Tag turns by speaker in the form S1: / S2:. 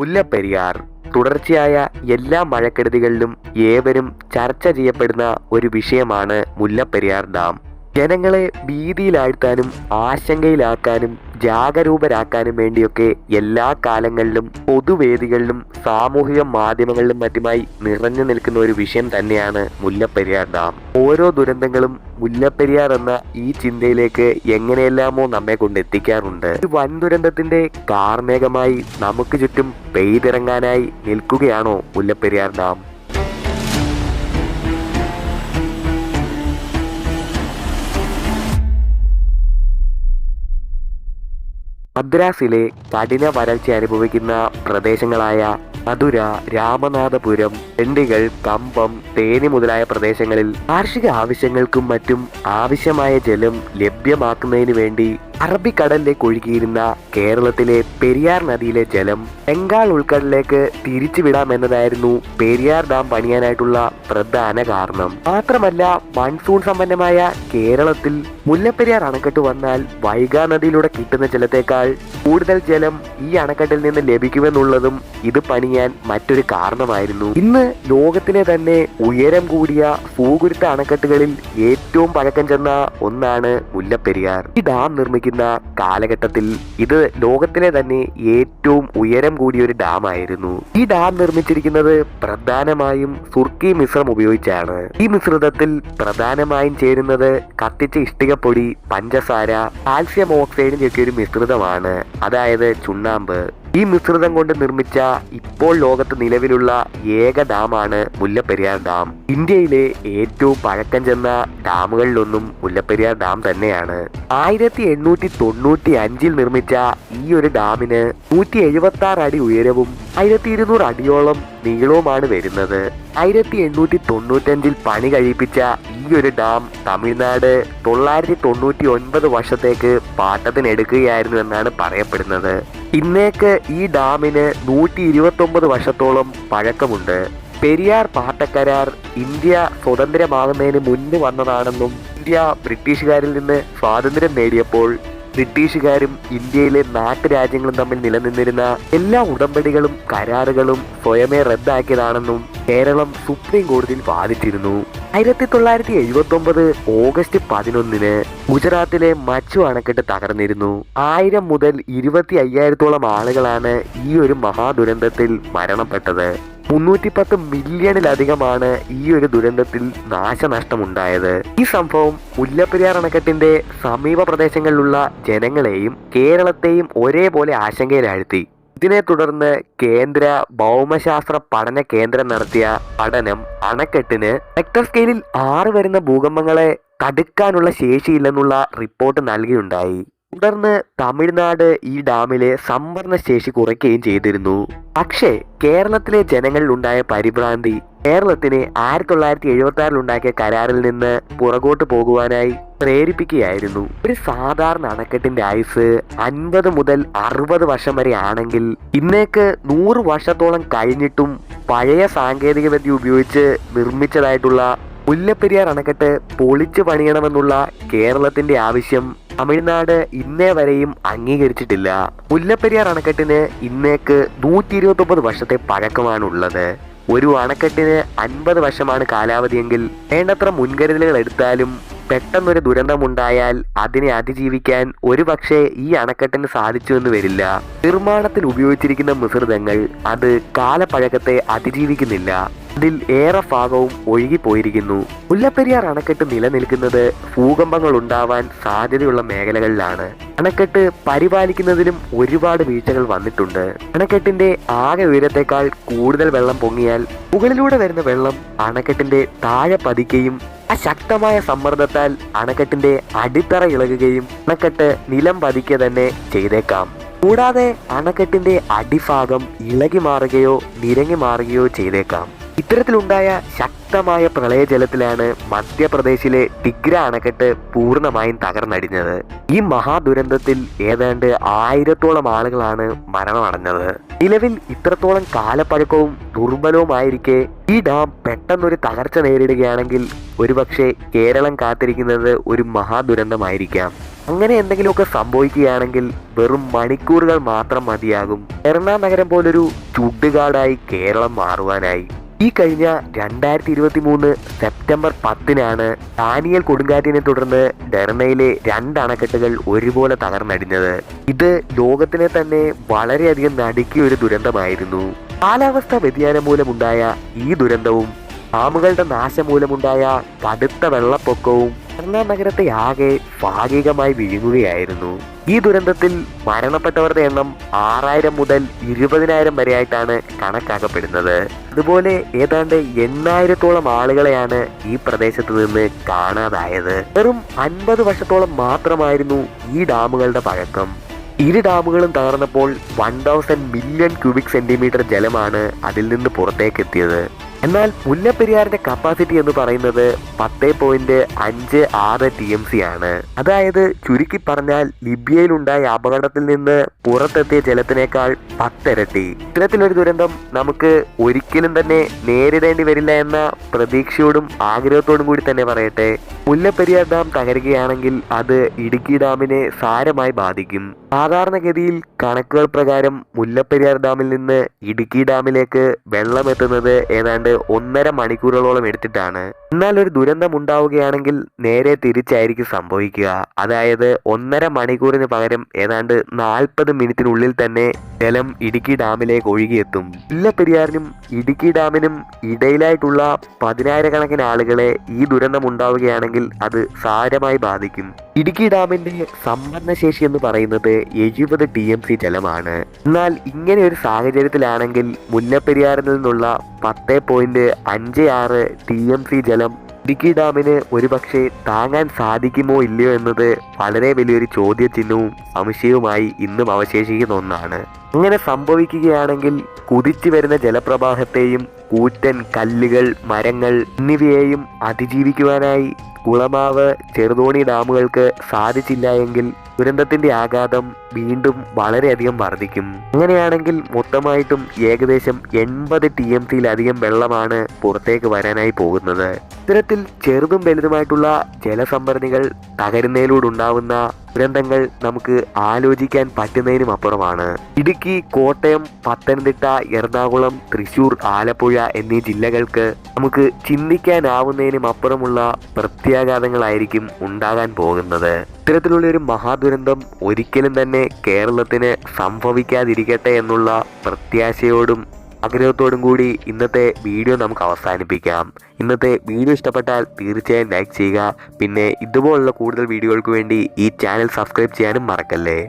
S1: മുല്ലപ്പെരിയാർ തുടർച്ചയായ എല്ലാ മഴക്കെടുതികളിലും ഏവരും ചർച്ച ചെയ്യപ്പെടുന്ന ഒരു വിഷയമാണ് മുല്ലപ്പെരിയാർ ഡാം. ജനങ്ങളെ ഭീതിയിലാഴ്ത്താനും ആശങ്കയിലാക്കാനും ജാഗരൂകരാക്കാനും വേണ്ടിയൊക്കെ എല്ലാ കാലങ്ങളിലും പൊതുവേദികളിലും സാമൂഹിക മാധ്യമങ്ങളിലും മറ്റുമായി നിറഞ്ഞു നിൽക്കുന്ന ഒരു വിഷയം തന്നെയാണ് മുല്ലപ്പെരിയാർ ഡാം. ഓരോ ദുരന്തങ്ങളും മുല്ലപ്പെരിയാർ എന്ന ഈ ചിന്തയിലേക്ക് എങ്ങനെയെല്ലാമോ നമ്മെ കൊണ്ട് എത്തിക്കാറുണ്ട് ഒരു വൻ ദുരന്തത്തിന്റെ കാർമേഘമായി നമുക്ക് ചുറ്റും പെയ്തിറങ്ങാനായി നിൽക്കുകയാണോ മുല്ലപ്പെരിയാർ ഡാം? മദ്രാസിലെ കഠിന വരൾച്ച അനുഭവിക്കുന്ന പ്രദേശങ്ങളായ മധുര രാമനാഥപുരം ചെണ്ടികൾ കമ്പം തേനി മുതലായ പ്രദേശങ്ങളിൽ കാർഷിക ആവശ്യങ്ങൾക്കും മറ്റും ആവശ്യമായ ജലം ലഭ്യമാക്കുന്നതിന് വേണ്ടി അറബിക്കടലിലേക്ക് ഒഴുകിയിരുന്ന കേരളത്തിലെ പെരിയാർ നദിയിലെ ജലം ബംഗാൾ ഉൾക്കടലിലേക്ക് തിരിച്ചുവിടാമെന്നതായിരുന്നു പെരിയാർ ഡാം പണിയാനായിട്ടുള്ള പ്രധാന കാരണം. മാത്രമല്ല മൺസൂൺ സമ്പന്നമായ കേരളത്തിൽ മുല്ലപ്പെരിയാർ അണക്കെട്ട് വന്നാൽ വൈഗാ നദിയിലൂടെ കിട്ടുന്ന ജലത്തേക്കാൾ കൂടുതൽ ജലം ഈ അണക്കെട്ടിൽ നിന്ന് ലഭിക്കുമെന്നുള്ളതും ഇത് പണിയാൻ മറ്റൊരു കാരണമായിരുന്നു. ഇന്ന് ലോകത്തിലെ തന്നെ ഉയരം കൂടിയ ഭൂഗുരുത്ത അണക്കെട്ടുകളിൽ ഏറ്റവും പഴക്കം ചെന്ന ഒന്നാണ് മുല്ലപ്പെരിയാർ. ഈ ഡാം നിർമ്മിക്കുന്ന കാലഘട്ടത്തിൽ ഇത് ലോകത്തിലെ തന്നെ ഏറ്റവും ഉയരം കൂടിയ ഒരു ഡാം ആയിരുന്നു ഈ ഡാം നിർമ്മിച്ചിരിക്കുന്നത് പ്രധാനമായും സുർക്കി മിശ്രം ഉപയോഗിച്ചാണ്. ഈ മിശ്രിതത്തിൽ പ്രധാനമായും ചേരുന്നത് കത്തിച്ച ഇഷ്ടികപ്പൊടി പഞ്ചസാര കാൽസ്യം ഓക്സൈഡിന്റെ ഒക്കെ ഒരു മിശ്രിതമാണ്. അതായത് ചുണ്ണാമ്പ്. ഈ മിശ്രിതം കൊണ്ട് നിർമ്മിച്ച ഇപ്പോൾ ലോകത്ത് നിലവിലുള്ള ഏക ഡാമാണ് മുല്ലപ്പെരിയാർ ഡാം. ഇന്ത്യയിലെ ഏറ്റവും പഴക്കം ചെന്ന ഡാമുകളിലൊന്നും മുല്ലപ്പെരിയാർ ഡാം തന്നെയാണ്. ആയിരത്തി എണ്ണൂറ്റി തൊണ്ണൂറ്റി അഞ്ചിൽ നിർമ്മിച്ച ഈ ഒരു ഡാമിന് നൂറ്റി എഴുപത്തി ആറ് അടി ഉയരവും ആയിരത്തി ഇരുന്നൂറ് അടിയോളം നീളവുമാണ് വരുന്നത്. ആയിരത്തി എണ്ണൂറ്റി തൊണ്ണൂറ്റഞ്ചിൽ പണി കഴിപ്പിച്ച ഈ ഒരു ഡാം തമിഴ്നാട് തൊള്ളായിരത്തി തൊണ്ണൂറ്റി ഒൻപത് വർഷത്തേക്ക് പാട്ടത്തിനെടുക്കുകയായിരുന്നു എന്നാണ് പറയപ്പെടുന്നത്. ഇന്നേക്ക് ഈ ഡാമിന് നൂറ്റി ഇരുപത്തി ഒമ്പത് വർഷത്തോളം പഴക്കമുണ്ട്. പെരിയാർ പാട്ടക്കരാർ ഇന്ത്യ സ്വതന്ത്രമാകുന്നതിന് മുൻപ് വന്നതാണെന്നും ഇന്ത്യ ബ്രിട്ടീഷുകാരിൽ നിന്ന് സ്വാതന്ത്ര്യം നേടിയപ്പോൾ ബ്രിട്ടീഷുകാരും ഇന്ത്യയിലെ നാട്ടുരാജ്യങ്ങളും തമ്മിൽ നിലനിന്നിരുന്ന എല്ലാ ഉടമ്പടികളും കരാറുകളും സ്വയമേ റദ്ദാക്കിയതാണെന്നും കേരളം സുപ്രീം കോടതിയിൽ വാദിച്ചിരുന്നു. ആയിരത്തി തൊള്ളായിരത്തി എഴുപത്തി ഒമ്പത് ഓഗസ്റ്റ് പതിനൊന്നിന് ഗുജറാത്തിലെ മച്ചു അണക്കെട്ട് തകർന്നിരുന്നു. ആയിരം മുതൽ ഇരുപത്തി അയ്യായിരത്തോളം ആളുകളാണ് ഈ ഒരു മഹാദുരന്തത്തിൽ മരണപ്പെട്ടത്. മുന്നൂറ്റി പത്ത് മില്യണിലധികമാണ് ഈ ഒരു ദുരന്തത്തിൽ നാശനഷ്ടമുണ്ടായത്. ഈ സംഭവം മുല്ലപ്പെരിയാർ അണക്കെട്ടിന്റെ സമീപ പ്രദേശങ്ങളിലുള്ള ജനങ്ങളെയും കേരളത്തെയും ഒരേപോലെ ആശങ്കയിലാഴ്ത്തി. ഇതിനെ തുടർന്ന് കേന്ദ്ര ഭൗമശാസ്ത്ര പഠന കേന്ദ്രം നടത്തിയ പഠനം അണക്കെട്ടിന് റെക്ടർ സ്കെയിലിൽ ആറ് വരുന്ന ഭൂകമ്പങ്ങളെ തടുക്കാനുള്ള ശേഷിയില്ലെന്നുള്ള റിപ്പോർട്ട് നൽകിയുണ്ടായി. തുടർന്ന് തമിഴ്നാട് ഈ ഡാമിലെ സംഭരണ ശേഷി കുറയ്ക്കുകയും ചെയ്തിരുന്നു. പക്ഷേ കേരളത്തിലെ ജനങ്ങളിൽ ഉണ്ടായ പരിഭ്രാന്തി കേരളത്തിന് ആയിരത്തി തൊള്ളായിരത്തി എഴുപത്തി ആറിൽ ഉണ്ടാക്കിയ കരാറിൽ നിന്ന് പുറകോട്ട് പോകുവാനായി പ്രേരിപ്പിക്കുകയായിരുന്നു. ഒരു സാധാരണ അണക്കെട്ടിന്റെ ആയുസ് അൻപത് മുതൽ അറുപത് വർഷം വരെ ആണെങ്കിൽ ഇന്നേക്ക് നൂറ് വർഷത്തോളം കഴിഞ്ഞിട്ടും പഴയ സാങ്കേതിക വിദ്യ ഉപയോഗിച്ച് നിർമ്മിച്ചതായിട്ടുള്ള മുല്ലപ്പെരിയാർ അണക്കെട്ട് പൊളിച്ചു പണിയണമെന്നുള്ള കേരളത്തിന്റെ ആവശ്യം തമിഴ്നാട് ഇന്നേ വരെയും അംഗീകരിച്ചിട്ടില്ല. മുല്ലപ്പെരിയാർ അണക്കെട്ടിന് ഇന്നേക്ക് നൂറ്റി ഇരുപത്തി വർഷത്തെ പഴക്കമാണുള്ളത്. ഒരു അണക്കെട്ടിന് അൻപത് വർഷമാണ് കാലാവധിയെങ്കിൽ വേണ്ടത്ര മുൻകരുതലുകൾ എടുത്താലും പെട്ടെന്നൊരു ദുരന്തമുണ്ടായാൽ അതിനെ അതിജീവിക്കാൻ ഒരുപക്ഷെ ഈ അണക്കെട്ടിന് സാധിച്ചു എന്ന് വരില്ല. നിർമ്മാണത്തിൽ ഉപയോഗിച്ചിരിക്കുന്ന മിശ്രിതങ്ങൾ അത് കാലപ്പഴക്കത്തെ അതിജീവിക്കുന്നില്ല. അതിൽ ഏറെ ഭാഗവും ഒഴുകിപ്പോയിരിക്കുന്നു. മുല്ലപ്പെരിയാർ അണക്കെട്ട് നിലനിൽക്കുന്നത് ഭൂകമ്പങ്ങൾ ഉണ്ടാവാൻ സാധ്യതയുള്ള മേഖലകളിലാണ്. അണക്കെട്ട് പരിപാലിക്കുന്നതിലും ഒരുപാട് വീഴ്ചകൾ വന്നിട്ടുണ്ട്. അണക്കെട്ടിന്റെ ആകെ ഉയരത്തെക്കാൾ കൂടുതൽ വെള്ളം പൊങ്ങിയാൽ മുകളിലൂടെ വരുന്ന വെള്ളം അണക്കെട്ടിന്റെ താഴെ പതിക്കുകയും ആ ശക്തമായ സമ്മർദ്ദത്താൽ അണക്കെട്ടിന്റെ അടിത്തറ ഇളകുകയും അണക്കെട്ട് നിലം പതിക്കുക തന്നെ ചെയ്തേക്കാം. കൂടാതെ അണക്കെട്ടിന്റെ അടിഭാഗം ഇളകി മാറുകയോ നിരങ്ങി മാറുകയോ ചെയ്തേക്കാം. ഇത്തരത്തിലുണ്ടായ ശക്തമായ പ്രളയജലത്തിലാണ് മധ്യപ്രദേശിലെ ടിഗ്ര അണക്കെട്ട് പൂർണമായും തകർന്നടിഞ്ഞത്. ഈ മഹാദുരന്തത്തിൽ ഏതാണ്ട് ആയിരത്തോളം ആളുകളാണ് മരണമടഞ്ഞത്. നിലവിൽ ഇത്രത്തോളം കാലപ്പഴക്കവും ദുർബലവുമായിരിക്കെ ഈ ഡാം പെട്ടെന്നൊരു തകർച്ച നേരിടുകയാണെങ്കിൽ ഒരുപക്ഷെ കേരളം കാത്തിരിക്കുന്നത് ഒരു മഹാദുരന്തമായിരിക്കാം. അങ്ങനെ എന്തെങ്കിലുമൊക്കെ സംഭവിക്കുകയാണെങ്കിൽ വെറും മണിക്കൂറുകൾ മാത്രം മതിയാകും. എറണാകുളം നഗരം പോലൊരു ചുടുകാടായി കേരളം മാറുവാനായി. ഈ കഴിഞ്ഞ രണ്ടായിരത്തി ഇരുപത്തി മൂന്ന് സെപ്റ്റംബർ പത്തിനാണ് ഡാനിയൽ കൊടുങ്കാറ്റിനെ തുടർന്ന് ഡെർണയിലെ രണ്ട് അണക്കെട്ടുകൾ ഒരുപോലെ തകർന്നടിഞ്ഞത്. ഇത് ലോകത്തിനെ തന്നെ വളരെയധികം നടുക്കിയ ഒരു ദുരന്തമായിരുന്നു. കാലാവസ്ഥാ വ്യതിയാനം മൂലമുണ്ടായ ഈ ദുരന്തവും ഡാമുകളുടെ നാശം മൂലമുണ്ടായ കടുത്ത വെള്ളപ്പൊക്കവും എറണാകുളം നഗരത്തെ ആകെ ഭാഗികമായി വിഴുങ്ങുകയായിരുന്നു. ഈ ദുരന്തത്തിൽ മരണപ്പെട്ടവരുടെ എണ്ണം ആറായിരം മുതൽ ഇരുപതിനായിരം വരെയായിട്ടാണ് കണക്കാക്കപ്പെടുന്നത്. അതുപോലെ ഏതാണ്ട് എണ്ണായിരത്തോളം ആളുകളെയാണ് ഈ പ്രദേശത്ത് നിന്ന് കാണാതായത്. വെറും അൻപത് വർഷത്തോളം മാത്രമായിരുന്നു ഈ ഡാമുകളുടെ പഴക്കം. ഇരു ഡാമുകളും തകർന്നപ്പോൾ one thousand million cubic centimetre ജലമാണ് അതിൽ നിന്ന് പുറത്തേക്ക് എത്തിയത് എന്നാൽ മുല്ലപ്പെരിയാറിന്റെ കപ്പാസിറ്റി എന്ന് പറയുന്നത് പത്ത് പോയിന്റ് അഞ്ച് ആറ് ടി എം സി ആണ്. അതായത് ചുരുക്കി പറഞ്ഞാൽ ലിബിയയിലുണ്ടായ അപകടത്തിൽ നിന്ന് പുറത്തെത്തിയ ജലത്തിനേക്കാൾ പത്തിരട്ടി. ഇത്തരത്തിലൊരു ദുരന്തം നമുക്ക് ഒരിക്കലും തന്നെ നേരിടേണ്ടി വരില്ല എന്ന പ്രതീക്ഷയോടും ആഗ്രഹത്തോടും കൂടി തന്നെ പറയട്ടെ. മുല്ലപ്പെരിയാർ ഡാം തകരുകയാണെങ്കിൽ അത് ഇടുക്കി ഡാമിനെ സാരമായി ബാധിക്കും. സാധാരണഗതിയിൽ കണക്കുകൾ പ്രകാരം മുല്ലപ്പെരിയാർ ഡാമിൽ നിന്ന് ഇടുക്കി ഡാമിലേക്ക് വെള്ളമെത്തുന്നത് ഏതാണ്ട് ഒന്നര മണിക്കൂറുകളോളം എടുത്തിട്ടാണ്. എന്നാൽ ഒരു ദുരന്തം ഉണ്ടാവുകയാണെങ്കിൽ നേരെ തിരിച്ചായിരിക്കും സംഭവിക്കുക. അതായത് ഒന്നര മണിക്കൂറിന് പകരം ഏതാണ്ട് നാൽപ്പത് മിനിറ്റിനുള്ളിൽ തന്നെ ജലം ഇടുക്കി ഡാമിലേക്ക് ഒഴുകിയെത്തും. മുല്ലപ്പെരിയാറിനും ഇടുക്കി ഡാമിനും ഇടയിലായിട്ടുള്ള പതിനായിരക്കണക്കിന് ആളുകളെ ഈ ദുരന്തം ഉണ്ടാവുകയാണെങ്കിൽ അത് സാരമായി ബാധിക്കും. ഇടുക്കി ഡാമിന്റെ സംഭരണശേഷി എന്ന് പറയുന്നത് എഴുപത് ടി എം സി ജലമാണ്. എന്നാൽ ഇങ്ങനെ ഒരു സാഹചര്യത്തിലാണെങ്കിൽ മുല്ലപ്പെരിയാറിൽ നിന്നുള്ള പത്ത് പോയിന്റ് അഞ്ച് ആറ് ടി എം സി ജലം ഇടുക്കി ഡാമിന് ഒരുപക്ഷെ താങ്ങാൻ സാധിക്കുമോ ഇല്ലയോ എന്നത് വളരെ വലിയൊരു ചോദ്യചിഹ്നവും സംശയവുമായി ഇന്നും അവശേഷിക്കുന്ന ഒന്നാണ്. അങ്ങനെ സംഭവിക്കുകയാണെങ്കിൽ കുതിച്ചു വരുന്ന ജലപ്രവാഹത്തെയും കൂറ്റൻ കല്ലുകൾ മരങ്ങൾ എന്നിവയെയും അതിജീവിക്കുവാനായി കുളമാവ് ചെറുതോണി ഡാമുകൾക്ക് സാധിച്ചില്ല എങ്കിൽ ദുരന്തത്തിന്റെ ആഘാതം വീണ്ടും വളരെയധികം വർദ്ധിക്കും. അങ്ങനെയാണെങ്കിൽ മൊത്തമായിട്ടും ഏകദേശം എൺപത് ടി എം സിയിലധികം വെള്ളമാണ് പുറത്തേക്ക് വരാനായി പോകുന്നത്. ഇത്തരത്തിൽ ചെറുതും വലുതുമായിട്ടുള്ള ജലസംഭരണികൾ തകരുന്നതിലൂടെ ഉണ്ടാവുന്ന ദുരന്തങ്ങൾ നമുക്ക് ആലോചിക്കാൻ പറ്റുന്നതിനും അപ്പുറമാണ്. ഇടുക്കി കോട്ടയം പത്തനംതിട്ട എറണാകുളം തൃശൂർ ആലപ്പുഴ എന്നീ ജില്ലകൾക്ക് നമുക്ക് ചിന്തിക്കാനാവുന്നതിനും അപ്പുറമുള്ള പ്രത്യാഘാതങ്ങളായിരിക്കും ഉണ്ടാകാൻ പോകുന്നത്. ഇത്തരത്തിലുള്ള ഒരു മഹാദുരന്തം ഒരിക്കലും തന്നെ കേരളത്തിന് സംഭവിക്കാതിരിക്കട്ടെ എന്നുള്ള പ്രത്യാശയോടും ആഗ്രഹത്തോടും കൂടി ഇന്നത്തെ വീഡിയോ നമുക്ക് അവസാനിപ്പിക്കാം. ഇന്നത്തെ വീഡിയോ ഇഷ്ടപ്പെട്ടാൽ തീർച്ചയായും ലൈക്ക് ചെയ്യുക. പിന്നെ ഇതുപോലുള്ള കൂടുതൽ വീഡിയോകൾക്ക് വേണ്ടി ഈ ചാനൽ സബ്സ്ക്രൈബ് ചെയ്യാനും മറക്കല്ലേ?